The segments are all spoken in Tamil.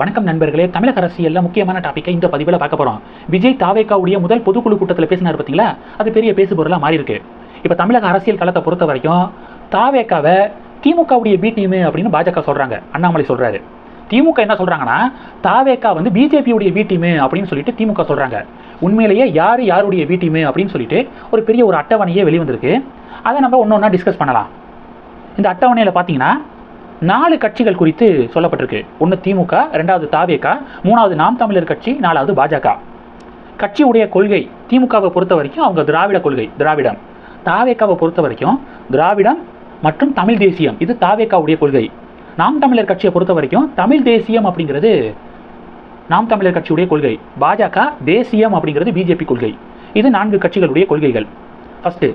வணக்கம் நண்பர்களே. தமிழக அரசியல்ல முக்கியமான டாப்பிக்கை இந்த பதிவில் பார்க்க போறோம். விஜய் தாவேக்காவுடைய முதல் பொதுக்குழு கூட்டத்தில் பேசினார் பார்த்தீங்களா அது பெரிய பேசுபொருளாக மாறி இருக்கு இப்போ தமிழக அரசியல் களத்தை பொறுத்த வரைக்கும் தாவேக்காவை திமுகவுடைய பி டீம் அப்படின்னு பாஜக சொல்றாங்க. அண்ணாமலை சொல்றாரு. திமுக என்ன சொல்றாங்கன்னா தாவேக்கா வந்து பிஜேபியுடைய பி டீம் அப்படின்னு சொல்லிட்டு திமுக சொல்றாங்க. உண்மையிலேயே யார் யாருடைய பி டீம் அப்படின்னு சொல்லிட்டு ஒரு பெரிய ஒரு அட்டவணையே வெளிவந்திருக்கு. அதை நம்ம ஒன்று ஒன்றா டிஸ்கஸ் பண்ணலாம். இந்த அட்டவணையில் பார்த்தீங்கன்னா நாலு கட்சிகள் குறித்து சொல்லப்பட்டிருக்கு. ஒன்று திமுக ரெண்டாவது தாவேகா மூணாவது நாம் தமிழர் கட்சி நாலாவது பாஜக. கட்சியுடைய கொள்கை திமுகவை பொறுத்த வரைக்கும் அவங்க திராவிட கொள்கை திராவிடம். தாவேக்காவை பொறுத்த வரைக்கும் திராவிடம் மற்றும் தமிழ் தேசியம் இது தாவேக்காவுடைய கொள்கை. நாம் தமிழர் கட்சியை பொறுத்த வரைக்கும் தமிழ் தேசியம் அப்படிங்கிறது நாம் தமிழர் கட்சியுடைய கொள்கை. பாஜக தேசியம் அப்படிங்கிறது பிஜேபி கொள்கை. இது நான்கு கட்சிகளுடைய கொள்கைகள். ஃபஸ்ட்டு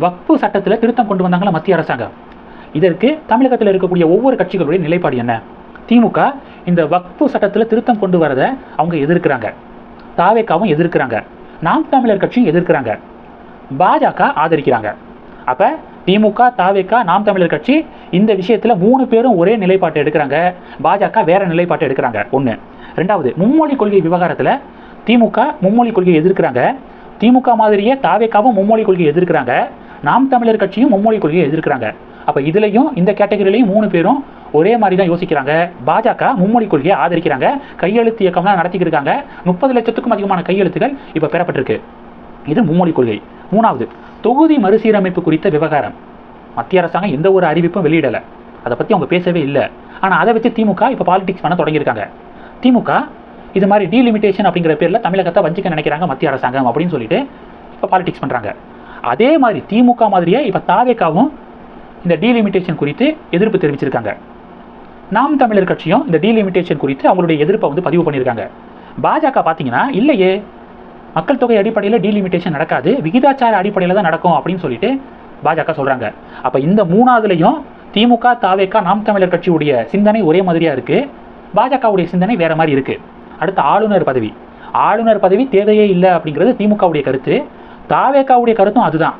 வக்பு சட்டத்தில் திருத்தம் கொண்டு வந்தாங்களா மத்திய அரசாங்கம்? இதற்கு தமிழகத்தில் இருக்கக்கூடிய ஒவ்வொரு கட்சிகளுடைய நிலைப்பாடு என்ன? திமுக இந்த வக்ஃபு சட்டத்தில் திருத்தம் கொண்டு வரதை அவங்க எதிர்க்கிறாங்க. தாவேக்காவும் எதிர்க்கிறாங்க. நாம் தமிழர் கட்சியும் எதிர்க்கிறாங்க. பாஜக ஆதரிக்கிறாங்க. அப்போ திமுக தாவேக்கா நாம் தமிழர் கட்சி இந்த விஷயத்தில் மூணு பேரும் ஒரே நிலைப்பாட்டை எடுக்கிறாங்க. பாஜக வேற நிலைப்பாட்டை எடுக்கிறாங்க. ஒன்று ரெண்டாவது மும்மொழி கொள்கை விவகாரத்தில் திமுக மும்மொழி கொள்கையை எதிர்க்கிறாங்க. திமுக மாதிரியே தாவேக்காவும் மும்மொழி கொள்கையை எதிர்க்கிறாங்க. நாம் தமிழர் கட்சியும் மும்மொழி கொள்கையை எதிர்க்கிறாங்க. அப்போ இதுலையும் இந்த கேட்டகரியிலையும் மூணு பேரும் ஒரே மாதிரி தான் யோசிக்கிறாங்க. பாஜக மும்மொழி கொள்கையை ஆதரிக்கிறாங்க. கையெழுத்து இயக்கம்லாம் நடத்திக்கிட்டு இருக்காங்க. முப்பது லட்சத்துக்கும் அதிகமான கையெழுத்துகள் இப்போ பெறப்பட்டிருக்கு. இது மும்மொழி கொள்கை. மூணாவது தொகுதி மறுசீரமைப்பு குறித்த விவகாரம். மத்திய அரசாங்கம் எந்த ஒரு அறிவிப்பும் வெளியிடலை. அதை பற்றி அவங்க பேசவே இல்லை. ஆனால் அதை வச்சு திமுக இப்போ பாலிடிக்ஸ் பண்ண தொடங்கியிருக்காங்க. திமுக இது மாதிரி டீலிமிட்டேஷன் அப்படிங்கிற பேரில் தமிழகத்தை வஞ்சிக்க நினைக்கிறாங்க மத்திய அரசாங்கம் அப்படின்னு சொல்லிட்டு இப்போ பாலிடிக்ஸ் பண்ணுறாங்க அதே மாதிரி திமுக மாதிரியே இப்போ தாவேக்காவும் இந்த டீலிமிட்டேஷன் குறித்து எதிர்ப்பு தெரிவிச்சிருக்காங்க. நாம் தமிழர் கட்சியும் இந்த டீலிமிட்டேஷன் குறித்து அவங்களுடைய எதிர்ப்பை வந்து பதிவு பண்ணியிருக்காங்க. பாஜக பார்த்தீங்கன்னா இல்லையே மக்கள் தொகை அடிப்படையில் டீலிமிட்டேஷன் நடக்காது விகிதாச்சார அடிப்படையில் தான் நடக்கும் அப்படின்னு சொல்லிட்டு பாஜக சொல்கிறாங்க அப்போ இந்த மூணாவதுலையும் திமுக தாவேக்கா நாம் தமிழர் கட்சியுடைய சிந்தனை ஒரே மாதிரியா இருக்குது பாஜகவுடைய சிந்தனை வேறு மாதிரி இருக்குது அடுத்து ஆளுநர் பதவி. ஆளுநர் பதவி தேவையே இல்லை அப்படிங்கிறது திமுகவுடைய கருத்து. தாவேக்காவுடைய கருத்தும் அதுதான்.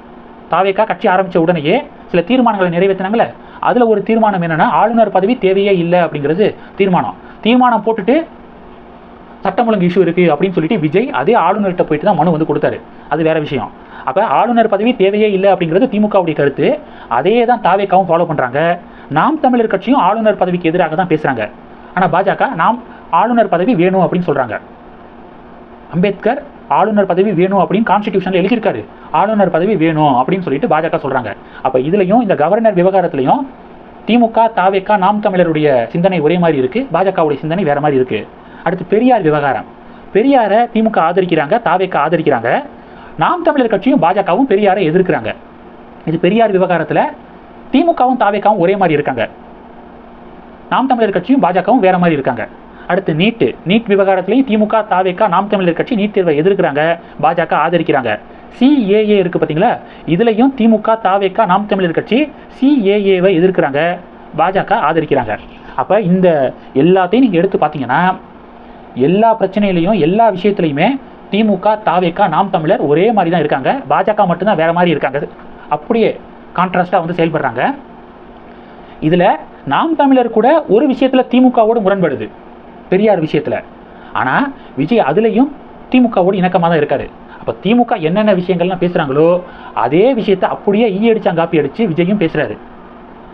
தாவேக்கா கட்சி ஆரம்பித்த உடனேயே சில தீர்மானங்களை நிறைவேற்றினாங்களே அதில் ஒரு தீர்மானம் என்னென்னா ஆளுநர் பதவி தேவையே இல்லை அப்படிங்கிறது தீர்மானம். தீர்மானம் போட்டுட்டு சட்டம் ஒழுங்கு இஷ்யூ இருக்கு அப்படின்னு சொல்லிட்டு விஜய் அதே ஆளுநர்கிட்ட போயிட்டு தான் மனு வந்து கொடுத்தாரு. அது வேற விஷயம். அப்போ ஆளுநர் பதவி தேவையே இல்லை அப்படிங்கிறது திமுகவுடைய கருத்து. அதே தான் தாவேக்காவும் ஃபாலோ பண்ணுறாங்க நாம் தமிழர் கட்சியும் ஆளுநர் பதவிக்கு எதிராக தான் பேசுகிறாங்க ஆனா பாஜக நாம் ஆளுநர் பதவி வேணும் அப்படின்னு சொல்கிறாங்க அம்பேத்கர் ஆளுநர் பதவி வேணும் அப்படின்னு கான்ஸ்டியூஷனில் எழுதியிருக்காரு. ஆளுநர் பதவி வேணும் அப்படின்னு சொல்லிட்டு பாஜக சொல்கிறாங்க அப்போ இதுலையும் இந்த கவர்னர் விவகாரத்துலையும் திமுக தாவேக்கா நாம் தமிழருடைய சிந்தனை ஒரே மாதிரி இருக்கு பாஜகவுடைய சிந்தனை வேறு மாதிரி இருக்கு. அடுத்து பெரியார் விவகாரம். பெரியாரை திமுக ஆதரிக்கிறாங்க தாவேக்கா ஆதரிக்கிறாங்க. நாம் தமிழர் கட்சியும் பாஜகவும் பெரியாரை எதிர்க்கிறாங்க. இது பெரியார் விவகாரத்தில் திமுகவும் தாவேக்காவும் ஒரே மாதிரி இருக்காங்க. நாம் தமிழர் கட்சியும் பாஜகவும் வேற மாதிரி இருக்காங்க. அடுத்து நீட்டு நீட் விவகாரத்திலையும் திமுக தாவேக்கா நாம் தமிழர் கட்சி நீட் தேர்வை எதிர்க்கிறாங்க. பாஜக ஆதரிக்கிறாங்க. சிஏஏ இருக்கு பார்த்தீங்களா இதுலையும் திமுக தாவேக்கா நாம் தமிழர் கட்சி சிஏஏவை எதிர்க்கிறாங்க. பாஜக ஆதரிக்கிறாங்க. அப்போ இந்த எல்லாத்தையும் நீங்கள் எடுத்து பார்த்தீங்கன்னா எல்லா பிரச்சனையிலையும் எல்லா விஷயத்துலையுமே திமுக தாவேக்கா நாம் தமிழர் ஒரே மாதிரி தான் இருக்காங்க. பாஜக மட்டும்தான் வேறு மாதிரி இருக்காங்க. அப்படியே கான்ட்ராஸ்டாக வந்து செயல்படுறாங்க. இதில் நாம் தமிழர் கூட ஒரு விஷயத்தில் திமுகவோடு முரண்படுது. பெரியார் விஷயத்தில். ஆனால் விஜய் அதுலேயும் திமுகவோடு இணக்கமாக தான் இருக்காரு. அப்போ திமுக என்னென்ன விஷயங்கள்லாம் பேசுகிறாங்களோ அதே விஷயத்தை அப்படியே ஈ அடிச்சாங்காப்பி அடித்து விஜயும் பேசுகிறாரு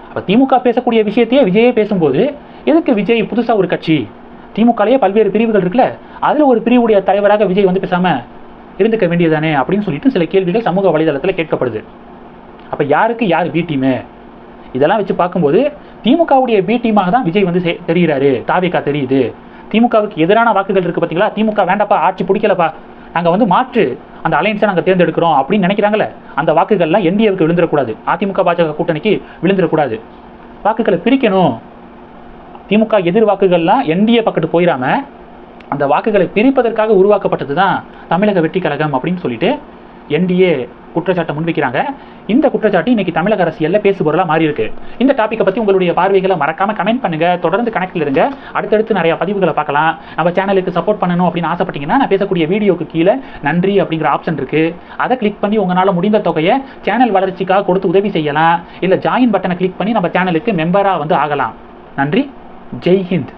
அப்போ திமுக பேசக்கூடிய விஷயத்தையே விஜயே பேசும்போது எதுக்கு விஜய் புதுசாக ஒரு கட்சி? திமுகலேயே பல்வேறு பிரிவுகள் இருக்குல்ல அதில் ஒரு பிரிவுடைய தலைவராக விஜய் வந்து பேசாமல் இருந்துக்க வேண்டியதானே அப்படின்னு சொல்லிட்டு சில கேள்விகள் சமூக வலைதளத்தில் கேட்கப்படுது. அப்போ யாருக்கு யார் பி டீமு இதெல்லாம் வச்சு பார்க்கும்போது திமுகவுடைய பி டீமாக தான் விஜய் வந்து செ- தெரிகிறாரு. தாவேக்கா தெரியுது. திமுகவுக்கு எதிரான வாக்குகள் இருக்குது பார்த்தீங்களா திமுக வேண்டாப்பா ஆட்சி பிடிக்கலப்பா. நாங்கள் வந்து மாற்று அந்த அலையன்ஸை நாங்கள் தேர்ந்தெடுக்கிறோம் அப்படின்னு நினைக்கிறாங்களே அந்த வாக்குகள்லாம் என்டிஏவுக்கு விழுந்துடக்கூடாது. அதிமுக பாஜக கூட்டணிக்கு விழுந்துடக்கூடாது. வாக்குகளை பிரிக்கணும். திமுக எதிர் வாக்குகள்லாம் என்டிஏ பக்கத்து போயிடாம அந்த வாக்குகளை பிரிப்பதற்காக உருவாக்கப்பட்டது தான் தமிழக வெற்றி கழகம் அப்படின்னு சொல்லிட்டு என்டிஏ குற்றச்சாட்டை முன்வைக்கிறாங்க. இந்த குற்றச்சாட்டு இன்னைக்கு தமிழக அரசியல்ல பேசுபொருளாக மாறி இருக்கு இந்த டாப்பிக்கை பத்தி உங்களுடைய பார்வைகளை மறக்காம கமெண்ட் பண்ணுங்க. தொடர்ந்து கனெக்ட்ல இருங்க. அடுத்தடுத்து நிறைய பதிவுகளை பார்க்கலாம். நம்ம சேனலுக்கு சப்போர்ட் பண்ணணும் அப்படின்னு ஆசைப்பட்டீங்கன்னா நான் பேசக்கூடிய வீடியோக்கு கீழே நன்றி அப்படிங்கிற ஆப்ஷன் இருக்கு. அதை கிளிக் பண்ணி உங்களால முடிந்த தொகையை சேனல் வளர்ச்சிக்காக கொடுத்து உதவி செய்யலாம். இல்ல ஜாயின் பட்டனை கிளிக் பண்ணி நம்ம சேனலுக்கு மெம்பரா வந்து ஆகலாம். நன்றி. ஜெய் ஹிந்த்.